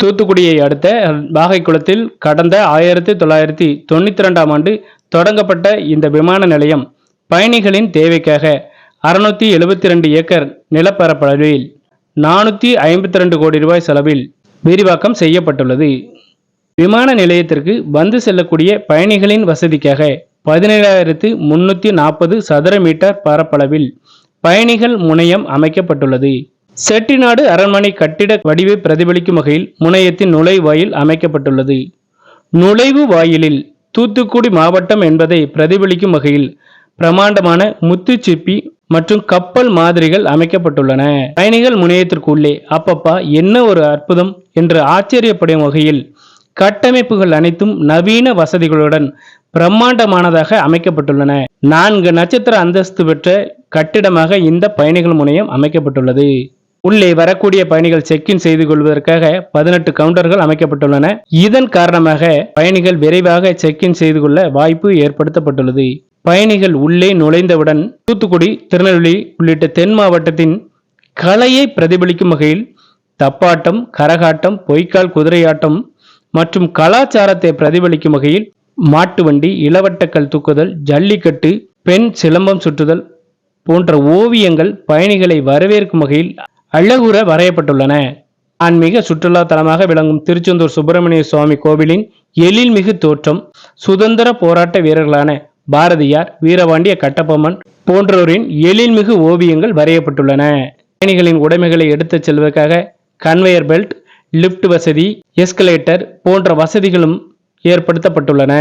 தூத்துக்குடியை அடுத்த பாகைக்குளத்தில் கடந்த ஆயிரத்தி தொள்ளாயிரத்தி தொண்ணூற்றி ரெண்டாம் ஆண்டு தொடங்கப்பட்ட இந்த விமான நிலையம் பயணிகளின் தேவைக்காக அறுநூத்தி எழுபத்தி ரெண்டு ஏக்கர் நிலப்பரப்பளவில் நானூற்றி ஐம்பத்தி ரெண்டு கோடி ரூபாய் செலவில் விரிவாக்கம் செய்யப்பட்டுள்ளது. விமான நிலையத்திற்கு வந்து செல்லக்கூடிய பயணிகளின் வசதிக்காக பதினேழாயிரத்து முன்னூற்றி நாற்பது சதுர மீட்டர் பரப்பளவில் பயணிகள் முனையம் அமைக்கப்பட்டுள்ளது. செட்டிநாடு அரண்மனை கட்டிட வடிவை பிரதிபலிக்கும் வகையில் முனையத்தின் நுழைவாயில் அமைக்கப்பட்டுள்ளது. நுழைவு வாயிலில் தூத்துக்குடி மாவட்டம் என்பதை பிரதிபலிக்கும் வகையில் பிரமாண்டமான முத்துச்சிப்பி மற்றும் கப்பல் மாதிரிகள் அமைக்கப்பட்டுள்ளன. பயணிகள் முனையத்திற்குள்ளே அப்பப்பா என்ன ஒரு அற்புதம் என்று ஆச்சரியப்படும் வகையில் கட்டமைப்புகள் அனைத்தும் நவீன வசதிகளுடன் பிரம்மாண்டமானதாக அமைக்கப்பட்டுள்ளன. நான்கு நட்சத்திர அந்தஸ்து பெற்ற கட்டிடமாக இந்த பயணிகள் முனையம் அமைக்கப்பட்டுள்ளது. உள்ளே வரக்கூடிய பயணிகள் செக்இன் செய்து கொள்வதற்காக பதினெட்டு கவுண்டர்கள் அமைக்கப்பட்டுள்ளன. இதன் காரணமாக பயணிகள் விரைவாக செக்இன் செய்து கொள்ள வாய்ப்பு ஏற்படுத்தப்பட்டுள்ளது. பயணிகள் உள்ளே நுழைந்தவுடன் தூத்துக்குடி திருநெல்வேலி உள்ளிட்ட தென் மாவட்டத்தின் கலையை பிரதிபலிக்கும் வகையில் தப்பாட்டம் கரகாட்டம் பொய்க்கால் குதிரையாட்டம் மற்றும் கலாச்சாரத்தை பிரதிபலிக்கும் வகையில் மாட்டு வண்டி இளவட்டக்கல் தூக்குதல் ஜல்லிக்கட்டு பெண் சிலம்பம் சுற்றுதல் போன்ற ஓவியங்கள் பயணிகளை வரவேற்கும் வகையில் அழகுற வரையப்பட்டுள்ளன. ஆன்மீக சுற்றுலா தலமாக விளங்கும் திருச்செந்தூர் சுப்பிரமணிய சுவாமி கோவிலின் எழில்மிகு தோற்றம் சுதந்திர போராட்ட வீரர்களான பாரதியார் வீரபாண்டிய கட்டபொம்மன் போன்றோரின் எழில்மிகு ஓவியங்கள் வரையப்பட்டுள்ளன. பயணிகளின் உடைமைகளை எடுத்துச் செல்வதற்காக கன்வேயர் பெல்ட் லிப்ட் வசதி எஸ்கலேட்டர் போன்ற வசதிகளும் ஏற்படுத்தப்பட்டுள்ளன.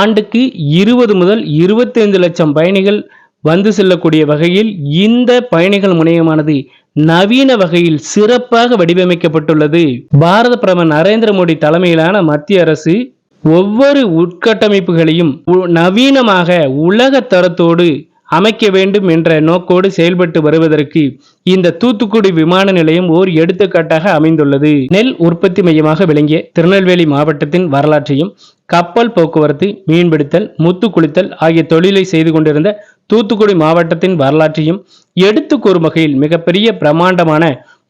ஆண்டுக்கு இருபது முதல் இருபத்தைந்து லட்சம் பயணிகள் வந்து செல்லக்கூடிய வகையில் இந்த பயணிகள் முனையமானது நவீன வகையில் சிறப்பாக வடிவமைக்கப்பட்டுள்ளது. பாரத பிரதமர் நரேந்திர மோடி தலைமையிலான மத்திய அரசு ஒவ்வொரு உட்கட்டமைப்புகளையும் நவீனமாக உலக தரத்தோடு அமைக்க வேண்டும் என்ற நோக்கோடு செயல்பட்டு வருவதற்கு இந்த தூத்துக்குடி விமான நிலையம் ஓர் எடுத்துக்காட்டாக அமைந்துள்ளது. நெல் உற்பத்தி மையமாக விளங்கிய திருநெல்வேலி மாவட்டத்தின் வரலாற்றையும் கப்பல் போக்குவரத்து மீன்பிடித்தல் முத்து குளித்தல் ஆகிய தொழிலை செய்து கொண்டிருந்த தூத்துக்குடி மாவட்டத்தின் வரலாற்றையும் எடுத்து கூறும் வகையில் மிகப்பெரிய பிரமாண்டமான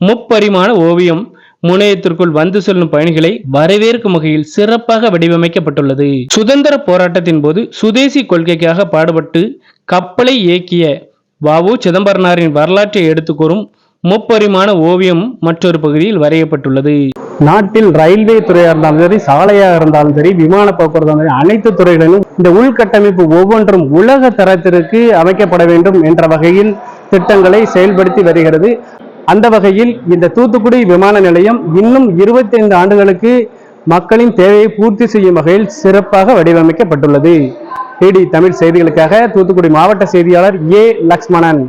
முப்பரிமாண ஓவியம் முனையத்திற்குள் வந்து செல்லும் பயணிகளை வரவேற்கும் வகையில் சிறப்பாக வடிவமைக்கப்பட்டுள்ளது. சுதந்திர போராட்டத்தின் போது சுதேசி கொள்கைக்காக பாடுபட்டு கப்பலை இயக்கிய வவு சிதம்பரனாரின் வரலாற்றை எடுத்து கூறும் முப்பரிமாண ஓவியம் மற்றொரு பகுதியில் வரையப்பட்டுள்ளது. நாட்டில் ரயில்வே துறையாக இருந்தாலும் சரி சாலையாக இருந்தாலும் சரி விமான போக்குவரத்து சரி அனைத்து துறைகளிலும் இந்த உள்கட்டமைப்பு ஒவ்வொன்றும் உலக தரத்திற்கு அமைக்கப்பட வேண்டும் என்ற வகையில் திட்டங்களை செயல்படுத்தி வருகிறது. அந்த வகையில் இந்த தூத்துக்குடி விமான நிலையம் இன்னும் 25 ஆண்டுகளுக்கு மக்களின் தேவையை பூர்த்தி செய்யும் வகையில் சிறப்பாக வடிவமைக்கப்பட்டுள்ளது. டிடி தமிழ் செய்திகளுக்காக தூத்துக்குடி மாவட்ட செய்தியாளர் ஏ லக்ஷ்மணன்.